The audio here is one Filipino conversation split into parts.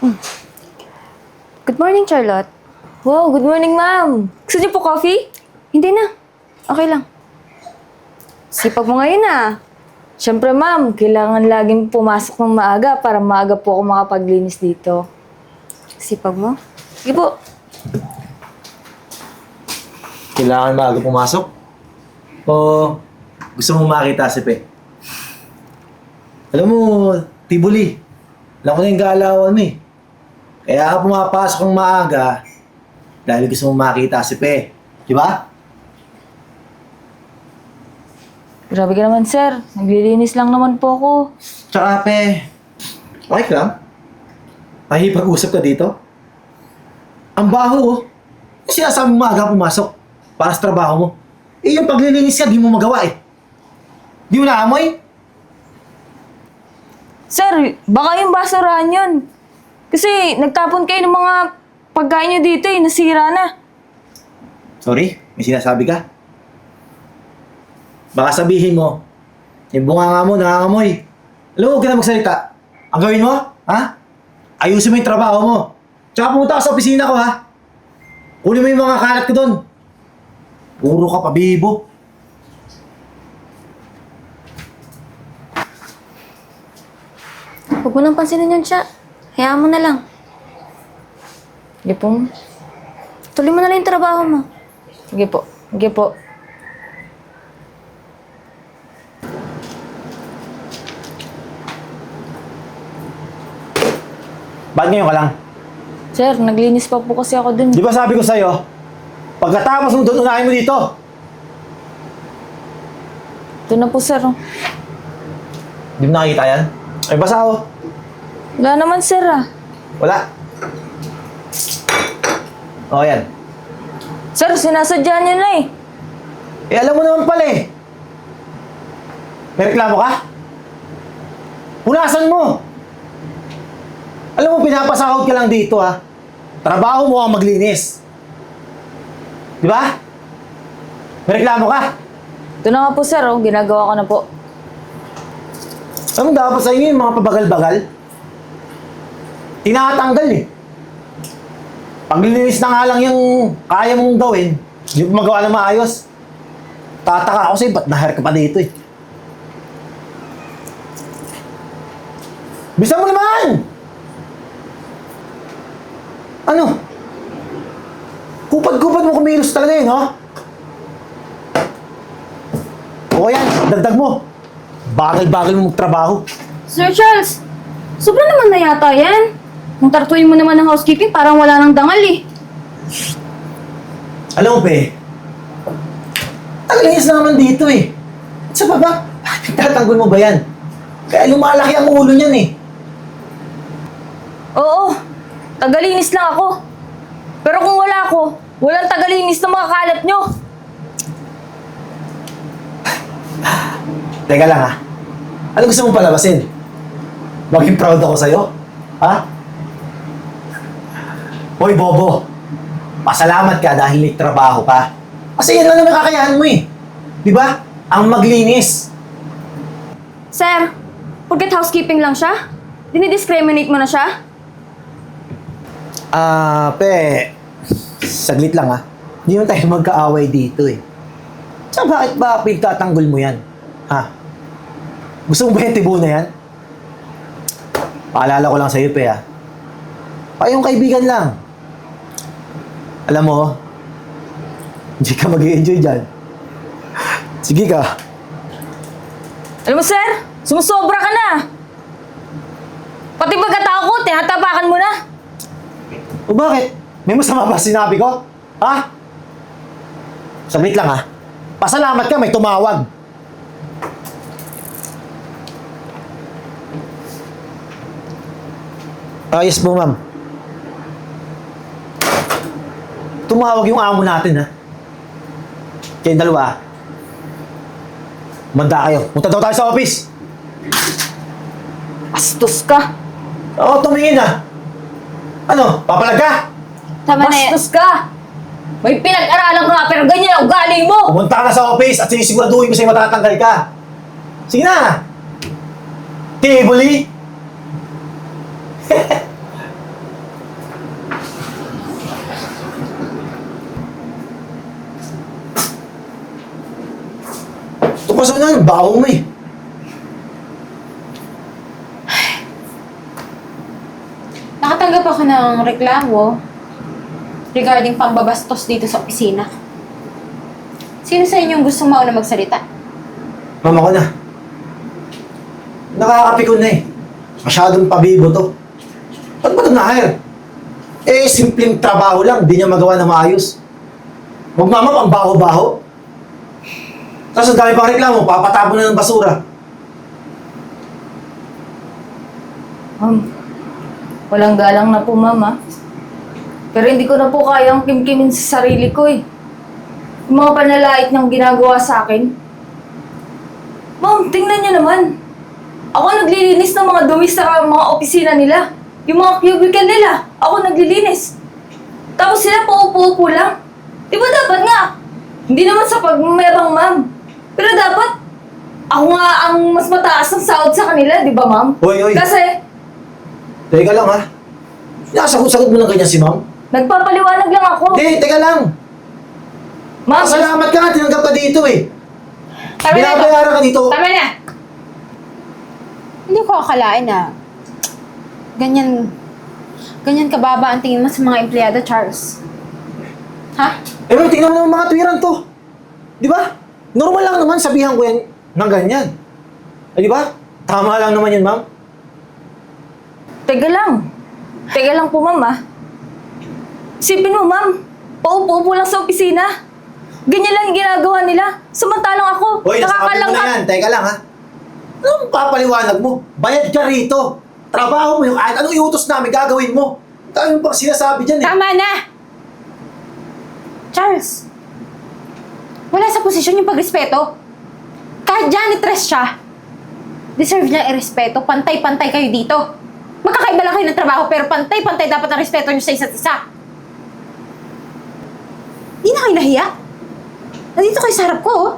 Good morning, Charlotte. Wow, good morning, ma'am. Gusto niyo po coffee? Hindi na. Okay lang. Sipag mo ngayon ah. Siyempre, ma'am, kailangan laging pumasok ng maaga para maaga po ako makapaglinis dito. Sipag mo. Sige po. Kailangan maaga pumasok? O gusto mong makita si Pe? Alam mo, Tibuli, alam ko na yung galawan mo eh. Kaya ka pumapasok ng maaga dahil gusto mong makita si Pe. Di ba? Grabe ka naman, sir. Naglilinis lang naman po ako. Tsaka Pe, okay ka lang? Mahipag-usap ka dito? Ang baho oh. Yung Sinasabi mo maaga pumasok para sa trabaho mo. Eh yung paglilinis ka, di mo magawa eh. Di mo naamoy? Sir, baka yung basurahan yun. Kasi nagtapon kayo ng mga pagkain nyo dito eh, nasira na. Sorry, may sinasabi ka? Baka sabihin mo, yung bunganga mo, nangangamoy. Alam mo, huwag ka na magsalita. Ang gawin mo, ha? Ayusin mo yung trabaho mo. Tsaka pumunta ka sa opisina ko, ha? Kunin mo yung mga kalat ko doon. Puro ka pa, bibo. Huwag mo nang pansinin yun siya. Hayaan mo na lang. Sige po. Tuloy mo na lang yung trabaho mo. Sige po. Sige po. Ba't ngayon ka lang? Sir, naglinis pa po kasi ako dun. Di ba sabi ko sa'yo, pagkatapos mo doon, unahin mo dito. Ito na po, sir. Di mo nakikita yan? Ay, basa ako. Wala naman, sir ah. Wala. O, yan. Sir, sinasadya niyo na eh. Eh, alam mo naman pala eh. May reklamo ka? Punasan mo! Alam mo, pinapasahod ka lang dito ha. Trabaho mo ang maglinis. Di ba? May reklamo ka? Ito na nga po, sir. Oh. Ginagawa ko na po. Anong dapat sa inyo yung mga pabagal-bagal? Tinatanggal eh. Paglilinis na nga lang yung kaya mong gawin, hindi mo magawa na maayos. Tataka ako sa'yo, ba't nahire ka pa dito eh? Bisa mo naman! Ano? Kupad-kupad mo kumilos talaga yun, ha? O yan, dagdag mo. Bagal-bagal mo magtrabaho. Sir Charles, sobra naman na yata yan. Kung tartuin mo naman ng housekeeping, parang wala nang dangal eh. Alam mo, Pe, tagalinis na naman dito eh. At sa baba, tatanggol mo ba yan? Kaya lumalaki ang ulo niyan eh. Oo, tagalinis lang ako. Pero kung wala ako, walang tagalinis na mga kalat nyo. Teka lang ha. Ano gusto mong palabasin? Maging proud ako sa'yo? Ha? Hoy, Bobo. Pasalamat ka dahil may trabaho ka. Kasi yan lang naman kakayahan mo eh. Di ba? Ang maglinis. Sir, porket housekeeping lang siya? Dinidiscriminate mo na siya? Ah, pe, saglit lang ha. Hindi naman tayo magkaaway dito eh. Tsaka bakit ba pinagtatanggol mo yan? Ha? Gusto mo ba yung tibo na yan? Paalala ko lang sa'yo, pe ha. Kayong kaibigan lang. Alam mo, hindi ka mag enjoy dyan. Sige ka. Alam mo, sir, sumusobra ka na. Pati pagkatao ko, tinatapakan mo na. O bakit? May masama ba sinabi ko? Ha? Saglit lang ha. Pasalamat ka, may tumawag. Ah, yes po, ma'am. Tumawag yung amo natin, ha? Kayong dalawa, Manda kayo. Punta daw tayo sa office. Astos ka. Oo, tumingin ha. Ano, papalag ka? Tama na yan. Bastos ka. May pinag-aralan ka nga, pero ganyan ang ugali mo. Pumunta ka na sa office at sinisiguraduhin mo sa'yo matatanggal ka. Sige na! Tibuli! Personal, baho mo eh. Nakatanggap ako ng reklamo regarding pambabastos dito sa opisina. Sino sa inyo gusto mauna magsalita? Mama ko na. Nakakapikon na eh. Masyadong pabibo to. Ba't ba ito na-hire? Eh, simpleng trabaho lang, di niya magawa na maayos. Magmamap ang baho-baho. Tapos dami pang reklamo, papatapon na ng basura. Ma'am, walang galang na po, ma'am, ah. Pero hindi ko na po kayang kimkimin sa sarili ko, eh. Yung mga panalait niyang ginagawa sa akin. Ma'am, tingnan niyo naman. Ako naglilinis ng mga dumi sa mga opisina nila. Yung mga cubicle nila, ako naglilinis. Tapos sila paupo-upo lang. Di ba dapat nga? Hindi naman sa pagmayabang, ma'am. Pero dapat, ako nga ang mas mataas ng sahod sa kanila, di ba, ma'am? Hoy, hoy. Kasi, Teka lang ha. Nasagot-sagot mo ng ganyan si ma'am. nagpapaliwanag lang ako. Hindi, teka lang. Ma'am, Salamat ka nga, tinanggap ka dito eh. Tama na ito. Binabayaran ka dito. Tama na! Hindi ko akalain na ganyan ganyan kababa ang tingin mo sa mga empleyado, Charles. Ha? Eh, ma'am, tingnan mo naman mga tuwiran to. Di ba? Normal lang naman sabihan ko yan ng ganyan. Eh, di ba? Tama lang naman yan, ma'am. teka lang. Teka lang po, ma'am, ah. Isipin mo, ma'am. Paupo-upo lang sa opisina. Ganyan lang yung ginagawa nila. Samantalang ako, Hoy, nasabi mo na yan. Teka lang, ha? Anong papaliwanag mo? Bayad ka rito. Trabaho mo yung kahit anong iutos namin, gagawin mo. Dami mo pang sinasabi dyan eh. Tama na! Charles, wala sa posisyon yung pagrespeto. Kahit janitress siya, deserve niya irespeto. Pantay-pantay kayo dito. Magkakaiba lang kayo ng trabaho, pero pantay-pantay dapat ang respeto niyo sa isa't isa. Di na kayo nahiya. Nandito kayo sa harap ko, oh.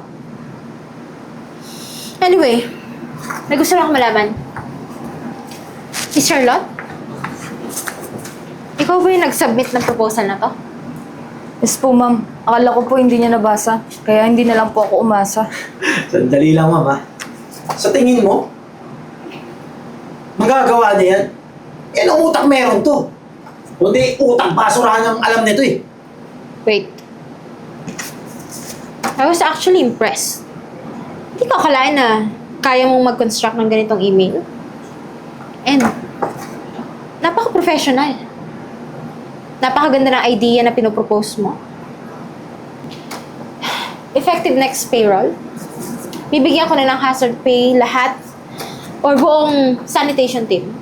Anyway, may gusto lang malaman. Si Charlotte? Ikaw ba yung nag-submit ng proposal na to? Yes po, ma'am. Akala ko po hindi niya nabasa. Kaya hindi na lang po ako umasa. Sandali lang, ma'am, ha? Sa tingin mo, magagawa na yan? Yan ang utak meron to. Kundi utang basurahan ang alam nito eh. Wait. I was actually impressed. Hindi ko akalain na kaya mong mag-construct ng ganitong email. And, napaka-professional. Napakaganda ng idea na pinopropose mo. Effective next payroll. Bibigyan ko na ng hazard pay lahat or buong sanitation team.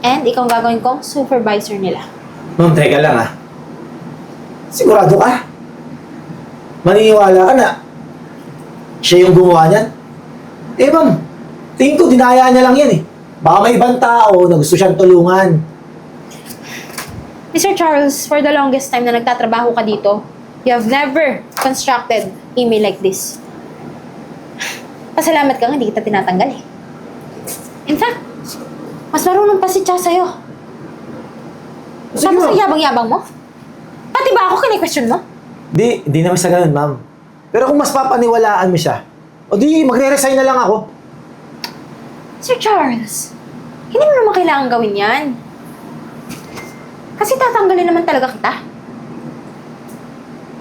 And ikaw ang gagawin kong supervisor nila. Ma'am, teka lang, ha? Sigurado ka? Maniniwala ka na siya yung gumawa niyan? Eh, ma'am, tingin ko dinaya niya lang yan eh. Baka may ibang tao na gusto siyang tulungan. Mr. Charles, for the longest time na nagtatrabaho ka dito, you have never constructed email like this. Pasalamat ka nga, hindi kita tinatanggal eh. In fact, mas marunong pa si Cha sa'yo. Sige, Tapos ma'am. ang yabang-yabang mo? Pati ba ako kini-question mo? Di, di naman sa ganun, ma'am. Pero kung mas papaniwalaan mo siya, o di, magre-resign na lang ako. Sir Charles, hindi mo naman kailangan gawin yan. Kasi tatanggalin naman talaga kita.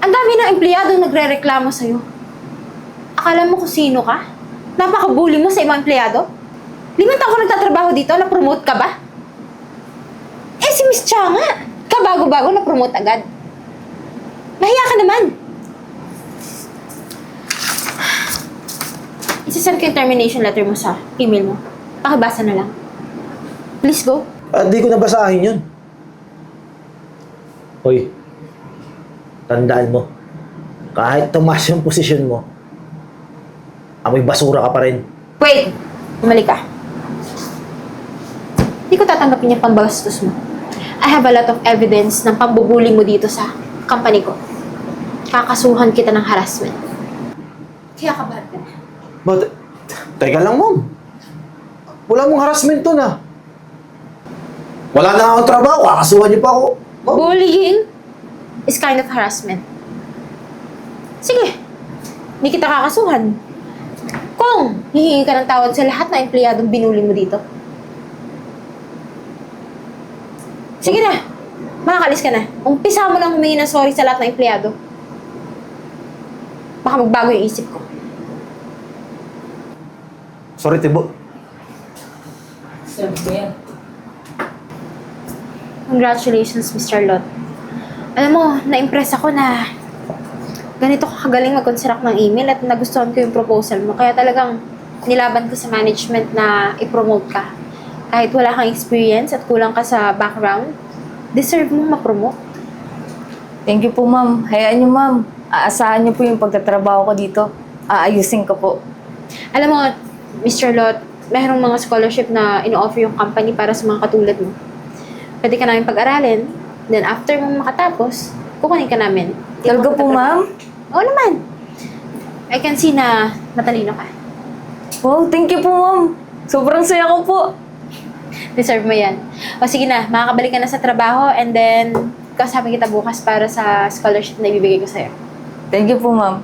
Ang dami ng empleyado nagre-reklamo sa'yo. Akala mo kung sino ka? Napaka-bully mo sa ibang empleyado? Limang taon ko nagtatrabaho dito, na-promote ka ba? Eh, si Miss Cha nga. Kabago-bago na-promote agad. Mahiya ka naman. Isasend ko yung termination letter mo sa email mo. Pakibasa na lang. Please go. At di ko nabasahin yun. Hoy, tandaan mo, kahit tumaas yung posisyon mo, amoy basura ka pa rin. Wait! Bumalik ka. Hindi ko tatanggapin yung pambagastos mo. I have a lot of evidence ng pambubuli mo dito sa company ko. Kakasuhan kita ng harassment. Kaya ka ba? But, teka lang, ma'am. Wala mong harassment to na. Wala na akong trabaho, kakasuhan niyo pa ako. Bullying is kind of harassment. Sige, hindi kita kakasuhan. kung hihingi ka ng tawad sa lahat na empleyadong binuli mo dito. Sige na, makakalis ka na. Umpisa mo lang humingi ng sorry sa lahat ng empleyado. Baka magbago yung isip ko. Sorry, Tibo. Yan. Congratulations, Mr. Lot. Alam mo, na-impress ako na ganito ka kagaling mag-construct ng email at nagustuhan ko yung proposal mo. Kaya talagang nilaban ko sa management na i-promote ka. Kahit wala kang experience at kulang ka sa background, deserve mo ma-promote. Thank you po, ma'am. Hayaan niyo, ma'am. Aasahan niyo po yung pagtatrabaho ko dito. Aayusin ko po. Alam mo, Mr. Lot, mayroong mga scholarship na ino-offer yung company para sa mga katulad mo. Pwede ka namin pag-aralin, then after mo makatapos, kukunin ka namin. Talaga po, ma'am? Oo naman. I can see na matalino ka. Wow, thank you po, ma'am. Sobrang saya ko po. Deserve mo yan. O sige na, makakabalik ka na sa trabaho and then kasama kita bukas para sa scholarship na ibibigay ko sa'yo. Thank you po, ma'am.